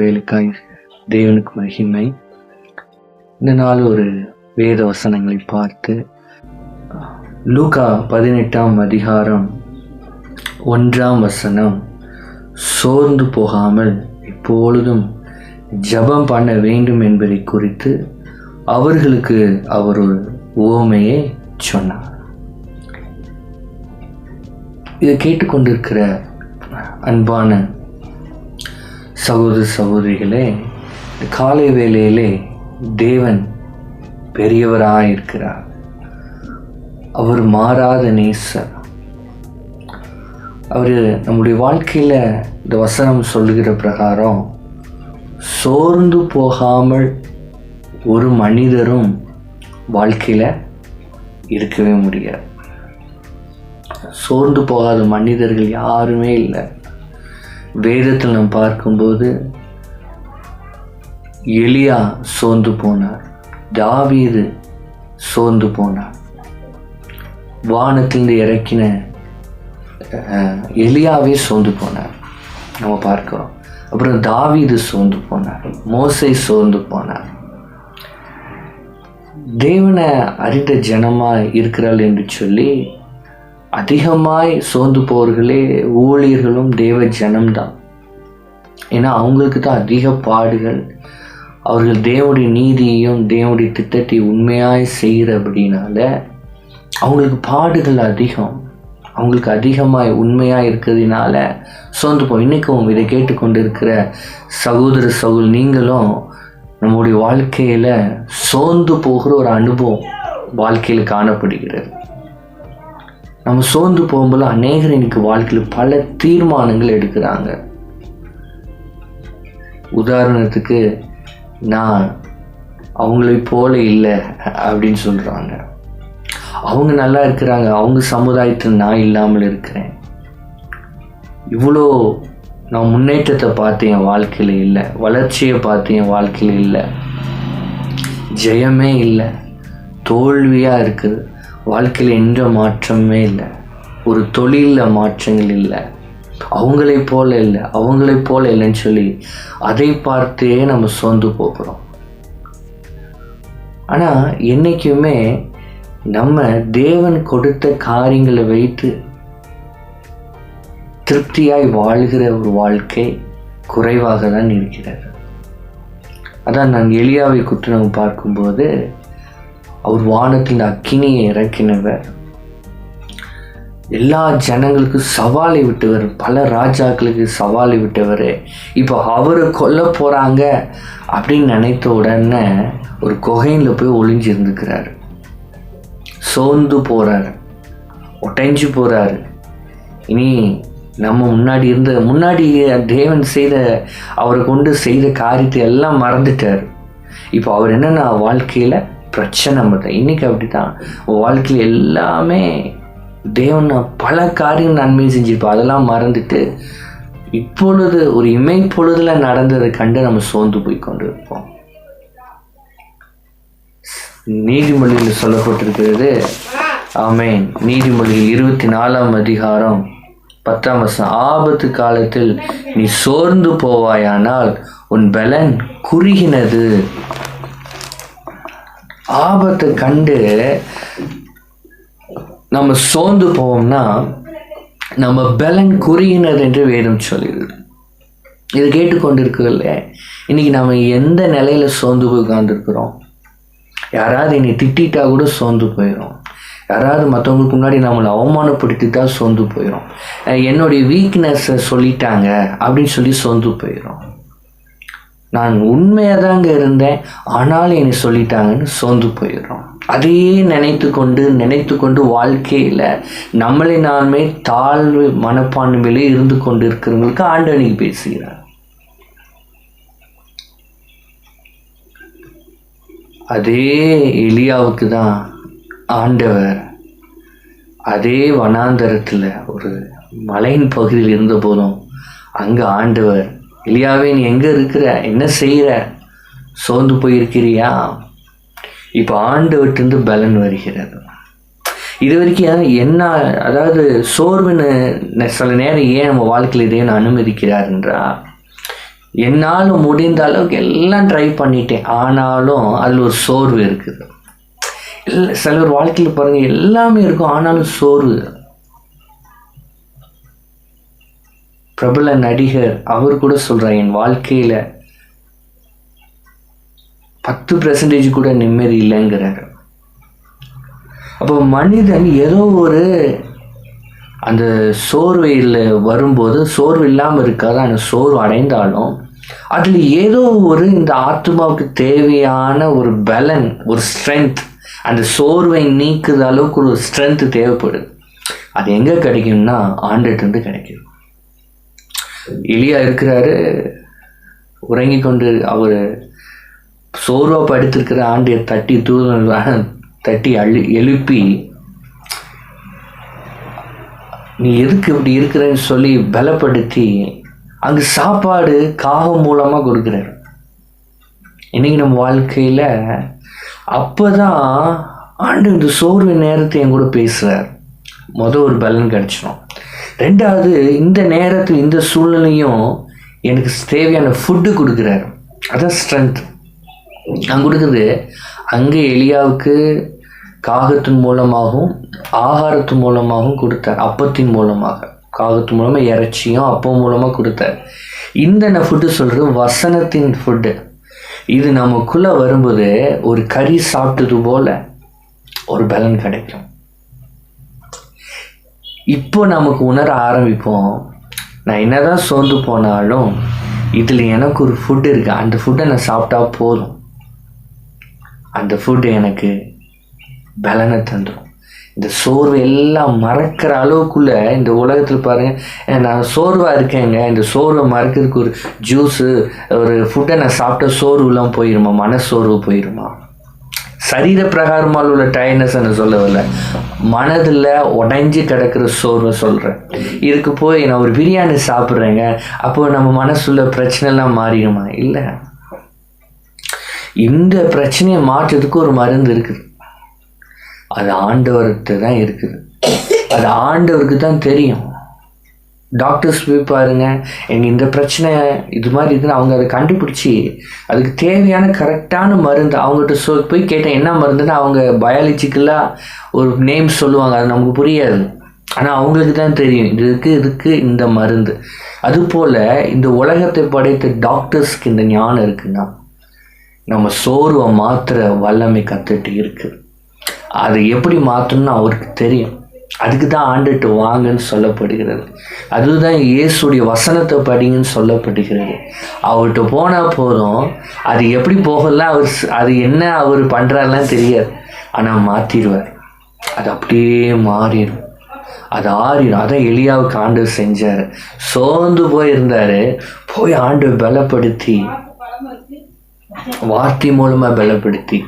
வேலுக்காய் தேவனுக்கு மகிமை. இந்த நாள் ஒரு வேத வசனங்களை பார்த்து லூகா பதினெட்டாம் அதிகாரம் ஒன்றாம் வசனம் சோர்ந்து போகாமல் எப்பொழுதும் ஜபம் பண்ண வேண்டும் என்பதை குறித்து அவர்களுக்கு அவர் ஒரு உவமையை சொன்னார். இதை கேட்டுக்கொண்டிருக்கிற அன்பான சகோதர சகோதரிகளே இந்த காலை வேளையிலே தேவன் பெரியவராக இருக்கிறார் அவர் மாறாத நேசர். அவர் நம்முடைய வாழ்க்கையில் இந்த வசனம் சொல்லுகிற பிரகாரம் சோர்ந்து போகாமல் ஒரு மனிதரும் வாழ்க்கையில் இருக்கவே முடியாது. சோர்ந்து போகாத மனிதர்கள் யாருமே இல்லை. வேதத்தில் நம்ம பார்க்கும்போது எலியா சோர்ந்து போனார். தாவீது சோர்ந்து போனார். வானத்திலிருந்து இறக்கின எளியாவே எலியாவே சோர்ந்து போனார். நம்ம பார்க்கிறோம். அப்புறம் தாவீது சோர்ந்து போனார். மோசை சோர்ந்து போனார். தேவனை அறிந்த ஜனமாக இருக்கிறாள் என்று சொல்லி அதிகமாய் சோர்ந்து போவர்களே ஊழியர்களும் தேவ ஜனம்தான் ஏன்னா அவங்களுக்கு தான் அதிக பாடுகள். அவர்கள் தேவனுடைய நீதியையும் தேவனுடைய திட்டத்தை உண்மையாய் செய்கிறபடினால அவங்களுக்கு பாடுகள் அதிகம். அவங்களுக்கு அதிகமாக உண்மையாக இருக்கிறதுனால சோர்ந்து போ இன்றைக்கும் இதை கேட்டுக்கொண்டு இருக்கிற சகோதர சகோல் நீங்களும் நம்முடைய வாழ்க்கையில் சோர்ந்து போகிற ஒரு அனுபவம் வாழ்க்கையில் காணப்படுகிறது. நம்ம சோர்ந்து போகும்போது அநேகர் இன்னைக்கு வாழ்க்கையில் பல தீர்மானங்கள் எடுக்கிறாங்க. உதாரணத்துக்கு நான் அவங்களை போல இல்லை அப்படின்னு சொல்கிறாங்க அவங்க நல்லா இருக்கிறாங்க அவங்க சமுதாயத்தில் நான் இல்லாமல் இருக்கிறேன். இவ்வளோ நான் முன்னேற்றத்தை பார்த்து என் வாழ்க்கையில் இல்லை வளர்ச்சியை பார்த்து என் வாழ்க்கையில் இல்லை. ஜெயமே இல்லை. தோல்வியாக இருக்குது. வாழ்க்கையில் எந்த மாற்றமே இல்லை. ஒரு தொழிலில் மாற்றங்கள் இல்லை. அவங்களை போல இல்லை. அவங்களைப் போல இல்லைன்னு சொல்லி அதை பார்த்தே நம்ம சோர்ந்து போகிறோம். ஆனால் என்றைக்குமே நம்ம தேவன் கொடுத்த காரியங்களை வைத்து திருப்தியாய் வாழ்கிற ஒரு வாழ்க்கை குறைவாக தான் இருக்கிறது. அதான் நான் எளியாவை குற்றம் பார்க்கும்போது அவர் வானத்தில் அக்கினியை இறக்கினவர். எல்லா ஜனங்களுக்கும் சவாலை விட்டவர் பல ராஜாக்களுக்கு சவாலை விட்டவர். இப்போ அவரை கொல்ல போகிறாங்க அப்படின்னு நினைத்த உடனே ஒரு குகையில் போய் ஒளிஞ்சிருந்துக்கிறாரு. சோர்ந்து போகிறாரு ஒட்டைஞ்சு போகிறாரு இனி நம்ம முன்னாடி இருந்த முன்னாடி தேவன் செய்த அவரை கொண்டு செய்த காரியத்தை எல்லாம் மறந்துட்டார். இப்போ அவர் என்னென்னா வாழ்க்கையில் பிரச்சனை மட்டும். இன்றைக்கி அப்படி தான் வாழ்க்கையில் எல்லாமே தேவன் பல காரியம் நன்மை செஞ்சிருப்போம் அதெல்லாம் மறந்துட்டு இப்பொழுது ஒரு இமை பொழுதில் நடந்ததை கண்டு நம்ம சோர்ந்து போய் கொண்டு இருப்போம் நீதிமொழியில் சொல்லப்பட்டிருக்கிறது. ஆமேன். நீதிமொழியில் இருபத்தி நாலாம் அதிகாரம் பத்தாம் வருஷம் ஆபத்து காலத்தில் நீ சோர்ந்து போவாயானால் உன் பலன் குறுகினது. ஆபத்தை கண்டு நம்ம சோர்ந்து போவோம்னா நம்ம பலன் குறியினர் என்று வேதம் சொல்லிடுது இதை கேட்டுக்கொண்டிருக்கல இன்னைக்கு நம்ம எந்த நிலையில சோர்ந்து போய் உட்காந்துருக்குறோம் யாராவது என்னை திட்டிட்டா கூட சோர்ந்து போயிடும் யாராவது மற்றவங்களுக்கு முன்னாடி நம்மளை அவமானப்படுத்தி தான் சோர்ந்து போயிடும் என்னுடைய வீக்னஸை சொல்லிட்டாங்க அப்படின்னு சொல்லி சோர்ந்து போயிடும் நான் உண்மையாக தாங்க இருந்தேன் ஆனாலும் என்னை சொல்லிட்டாங்கன்னு சோர்ந்து போயிடுறோம். அதையே நினைத்து கொண்டு நினைத்து கொண்டு வாழ்க்கையில் நம்மளை நாமே தாழ்வு மனப்பான்மையிலே இருந்து கொண்டு இருக்கிறவங்களுக்கு ஆண்டவனுக்கு பேசுகிறார். அதே எலியாவுக்கு தான் ஆண்டவர் அதே வனாந்தரத்தில் ஒரு மலையின் பகுதியில் இருந்த போதும் அங்கே ஆண்டவர் இல்லையாவே நீ எங்கே இருக்கிற? என்ன செய்கிற சோர்ந்து போயிருக்கிறியா? இப்போ ஆண்டவற்றிருந்து பலன் வருகிறது. இது வரைக்கும் என்ன அதாவது சோர்வுன்னு சில நேரம் ஏன் நம்ம வாழ்க்கையில் இதே அனுமதிக்கிறார் என்றா என்னால் முடிந்த அளவுக்கு எல்லாம் ட்ரை பண்ணிட்டேன். ஆனாலும் அதில் ஒரு சோர்வு இருக்குது. இல்லை சிலர் வாழ்க்கையில் பாருங்கள் எல்லாமே இருக்கும். ஆனாலும் சோர்வு. பிரபல நடிகர் அவர் கூட சொல்கிறார் என் வாழ்க்கையில் பத்து பர்சன்டேஜ் கூட நிம்மதி இல்லைங்கிறார். அப்போ மனிதன் ஏதோ ஒரு அந்த சோர்வையில் வரும்போது சோர்வு இல்லாமல் இருக்காது. அந்த சோர்வு அடைந்தாலும் அதில் ஏதோ ஒரு இந்த ஆத்மாவுக்கு தேவையான ஒரு பலன் ஒரு ஸ்ட்ரென்த் அந்த சோர்வை நீக்குற அளவுக்கு ஒரு ஸ்ட்ரென்த் தேவைப்படுது. அது எங்கே கிடைக்கும்னா ஆண்டுகிட்டேருந்து கிடைக்கும் எலியா இருக்கிறாரு. உறங்கி கொண்டு அவர் சோர்வா படுத்திருக்கிற ஆண்டியை தட்டி தூதனாக தட்டி அழு எழுப்பி நீ எதுக்கு இப்படி இருக்கிறேன்னு சொல்லி பலப்படுத்தி அங்கு சாப்பாடு காகம் மூலமாக கொடுக்குறாரு. இன்னைக்கு நம்ம வாழ்க்கையில் அப்போ தான் ஆண்டு இந்த சோர்வு நேரத்தை என் கூட பேசுகிறார் மொதல் ஒரு பலன் கிடச்சிடும் ரெண்டாவது இந்த நேரத்தில் இந்த சூழ்நிலையும் எனக்கு தேவையான ஃபுட்டு கொடுக்குறாரு. அதான் ஸ்ட்ரென்த் நான் கொடுக்குறது அங்கே எலியாவுக்கு காகத்தின் மூலமாகவும் ஆகாரத்தின் மூலமாகவும் கொடுத்தார். அப்பத்தின் மூலமாக. காகத்தின் மூலமாக இறைச்சியும் அப்பம் மூலமாக கொடுத்தார். இந்த நான் ஃபுட்டு சொல்கிறது வசனத்தின் ஃபுட்டு இது நமக்குள்ளே வரும்போது ஒரு கறி சாப்பிட்டது போல் ஒரு பலன் கிடைக்கும். இப்போ நமக்கு உணர ஆரம்பிப்போம். நான் என்னதான் சோர்ந்து போனாலும் இதில் எனக்கு ஒரு ஃபுட்டு இருக்குது அந்த ஃபுட்டை நான் சாப்பிட்டா போதும். அந்த ஃபுட்டு எனக்கு பலனை தந்துடும் இந்த சோர்வு எல்லாம் மறக்கிற அளவுக்குள்ள இந்த உலகத்தில் பாருங்கள் நான் சோர்வாக இருக்கேங்க. இந்த சோர்வை மறக்கிறதுக்கு ஒரு ஜூஸு ஒரு ஃபுட்டை நான் சாப்பிட்ட சோர்வுலாம் மன மனசோர்வு போயிடுமா சரீர பிரகாரமாக உள்ள டயர்னஸ் நான் சொல்லவில்லை. மனதில் உடைஞ்சி கிடக்கிற சோர்வை சொல்கிறேன் இதுக்கு போய் நான் ஒரு பிரியாணி சாப்பிட்றேங்க. அப்போ நம்ம மனசுள்ள பிரச்சனைலாம் மாறிடுமா? இல்லை. இந்த பிரச்சனையை மாற்றுறதுக்கு ஒரு மருந்து இருக்குது. அது ஆண்டவர்கிட்ட தான் இருக்குது. அது ஆண்டவருக்கு தான் தெரியும். டாக்டர்ஸ் போய் பாருங்க. எனக்கு இந்த பிரச்சனை இது மாதிரி இருக்குன்னு அவங்க அதை கண்டுபிடிச்சி அதுக்கு தேவையான கரெக்டான மருந்து அவங்ககிட்ட சொல் போய் கேட்டேன் என்ன மருந்துன்னு அவங்க பயாலஜிக்கலாக ஒரு நேம் சொல்லுவாங்க. அது நமக்கு புரியாது. ஆனால் அவங்களுக்கு தான் தெரியும். இதுக்கு இதுக்கு இந்த மருந்து. அதுபோல் இந்த உலகத்தை படைத்த டாக்டர்ஸ்க்கு இந்த ஞானம் இருக்குன்னா நம்ம சோர்வை மாத்திர வல்லமை கற்றுட்டு இருக்குது அதை எப்படி மாற்றணும்னு அவருக்கு தெரியும். அதுக்கு தான் ஆண்டுட்டு வாங்கன்னு சொல்லப்படுகிறது. அதுதான் இயேசுடைய வசனத்தை படிங்கன்னு சொல்லப்படுகிறது. அவர்கிட்ட போனால் போதும். அது எப்படி போகலாம்? அவர் அது என்ன அவர் பண்ணுறாருலாம் தெரியாது. ஆனால் மாற்றிடுவார் அது அப்படியே மாறிடும். அது ஆறிடும். அதான் எளியாவுக்கு ஆண்டு செஞ்சார். சோர்ந்து போயிருந்தார். போய் ஆண்டு பலப்படுத்தி வார்த்தை மூலமா பலப்படுத்தி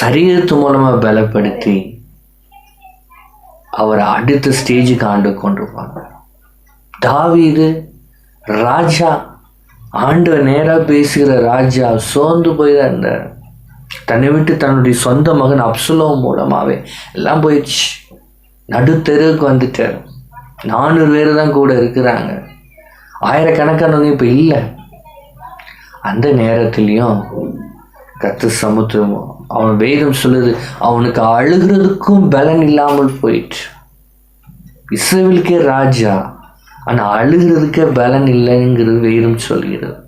சரீரத்து மூலமா பலப்படுத்தி அவரை அடுத்த ஸ்டேஜுக்கு ஆண்டு கொண்டிருப்பாங்க. தாவீது ராஜா ஆண்டவர் நேராக பேசுகிற ராஜா சோர்ந்து போய் தான் இருந்தார் தன்னை விட்டு தன்னுடைய சொந்த மகன் அப்சுலோ மூலமாகவே எல்லாம் போயிடுச்சு. நடுத்தெருவுக்கு வந்துட்டார். நானூறு பேர் தான் கூட இருக்கிறாங்க. ஆயிரக்கணக்கானவங்க இப்போ இல்லை. அந்த நேரத்துலையும் கத்து சமுத்திரமும் அவன் வேதம் சொல்லுது அவனுக்கு அழுகிறதுக்கும் பலன் இல்லாமல் போயிட்டு இசைவிலுக்கே ராஜா ஆனால் அழுகிறதுக்கே பலன் இல்லைங்கிறது வேதம் சொல்கிறது.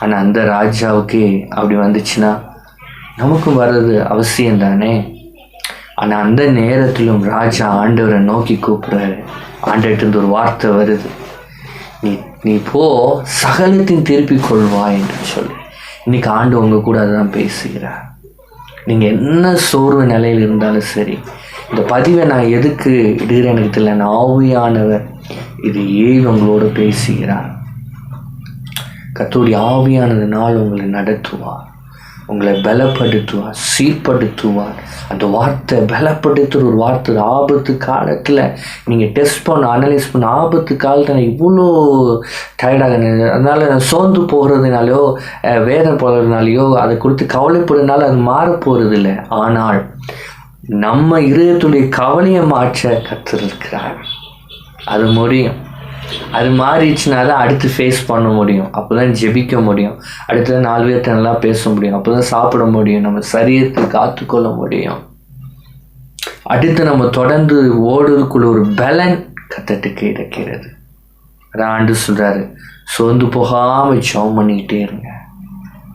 ஆனால் அந்த ராஜாவுக்கே அப்படி வந்துச்சுன்னா நமக்கும் வர்றது அவசியம் தானே? ஆனால் அந்த நேரத்திலும் ராஜா ஆண்டவரை நோக்கி கூப்பிட்றாரு. ஆண்டவர்கிட்ட ஒரு வார்த்தை வருது. நீ நீ போ சகலத்தின் திருப்பிக் கொள்வா என்று சொல்லி. இன்னைக்கு ஆண்டு உங்கள் கூட அதான் பேசுகிறார். நீங்கள் என்ன சோர்வு நிலையில் இருந்தாலும் சரி இந்த பதிவை நான் எதுக்கு இடுகிறேன் எனக்கு தெரியல. நான் ஆவியானவர். இது ஏன் உங்களோட பேசுகிறார்? கத்தோடைய ஆவியானது நாள் உங்களை நடத்துவார். உங்களை பலப்படுத்துவார் சீர்படுத்துவார். அந்த வார்த்தை பலப்படுத்துகிற ஒரு வார்த்தை ஆபத்து காலத்தில் நீங்கள் டெஸ்ட் பண்ண அனலைஸ் பண்ண ஆபத்து காலத்தில் நான் இவ்வளோ டயர்டாக அதனால் நான் சோர்ந்து போகிறதுனாலையோ வேதனை போகிறதுனாலையோ அதை குறித்து கவலைப்படுறதுனால அது மாற போகிறது இல்லை ஆனால் நம்ம இருதயத்துடைய கவலையை மாற்ற கற்றுருக்கிறார் அது முடியும். அது மாறிடுச்சுனா தான் அடுத்து ஃபேஸ் பண்ண முடியும். அப்போ தான் ஜெபிக்க முடியும். அடுத்து நாலு பேர்கிட்ட நல்லா பேச முடியும். அப்போ தான் சாப்பிட முடியும். நம்ம சரீரத்தை காத்துக்கொள்ள முடியும். அடுத்து நம்ம தொடர்ந்து ஓடுறதுக்குள்ள ஒரு பலன் கத்தட்டுக்கு இருக்கிறது. அதான் ஆண்டு சொல்கிறாரு சோர்ந்து போகாமல் ஜெபம் பண்ணிக்கிட்டே இருங்க.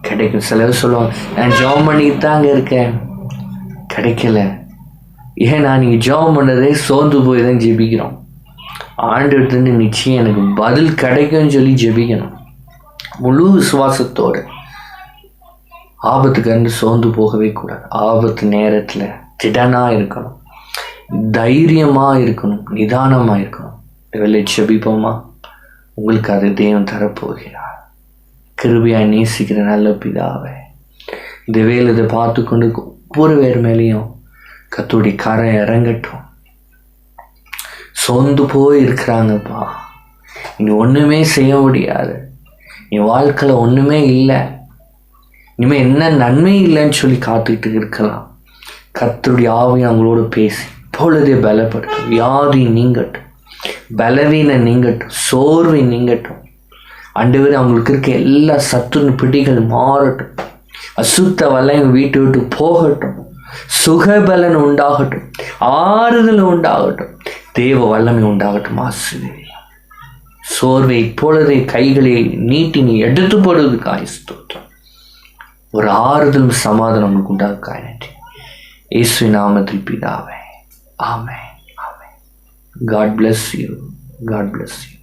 கிடைக்கும். சிலர் சொல்லுவாங்க நான் ஜெபம் பண்ணிக்கிட்டு தாங்க இருக்கேன். கிடைக்கல. ஏன்னா நீங்கள் ஜெபம் பண்ணதே சோர்ந்து போய் தான் ஜெபிக்கிறோம். ஆண்டுகிட்டேருந்து நிச்சயம் எனக்கு பதில் கிடைக்கும்னு சொல்லி ஜெபிக்கணும். முழு விசுவாசத்தோடு. ஆபத்துக்கு கண்டு சோர்ந்து போகவே கூடாது. ஆபத்து நேரத்தில் திடனாக இருக்கணும். தைரியமாக இருக்கணும். நிதானமாக இருக்கணும். வெளியே ஜெபிப்போமா? உங்களுக்கு அது தெய்வம் தரப்போகிறார். கிருபியாய் நேசிக்கிற நல்ல பிதாவே. இந்த வேலை இதை பார்த்து கொண்டு ஒவ்வொரு பேர் மேலேயும் கத்தோடைய கரை இறங்கட்டும். சொந்து போய் இருக்கிறாங்கப்பா இனி ஒன்றுமே செய்ய முடியாது. என் வாழ்க்கையில் ஒன்றுமே இல்லை. இனிமேல் என்ன நன்மை இல்லைன்னு சொல்லி காத்துக்கிட்டு இருக்கலாம். கத்தருடைய ஆவியை அவங்களோட பேசி இப்பொழுதே பலப்படட்டும் வியாதி நீங்கட்டும். பலவீன நீங்கட்டும். சோர்வை நீங்கட்டும். ஆண்டவர் அவங்களுக்கு இருக்க எல்லா சத்துரு பிடிகள் மாறட்டும். அசுத்த வல்லையும் வீட்டு விட்டு போகட்டும். சுகபலன் உண்டாகட்டும். ஆறுதல் உண்டாகட்டும். தேவ வல்லமை உண்டாகட்டும் ஆசிரியர். சோர்வை இப்பொழுதே கைகளை நீட்டி நீ எடுத்து போடுவதுக்காய் ஸ்தோத்திரம். ஒரு ஆறுதல் சமாதானம் உங்களுக்கு உண்டாக நன்றி இயேசு நாமத்தில் பிதாவே. ஆமே ஆமே God bless you God bless you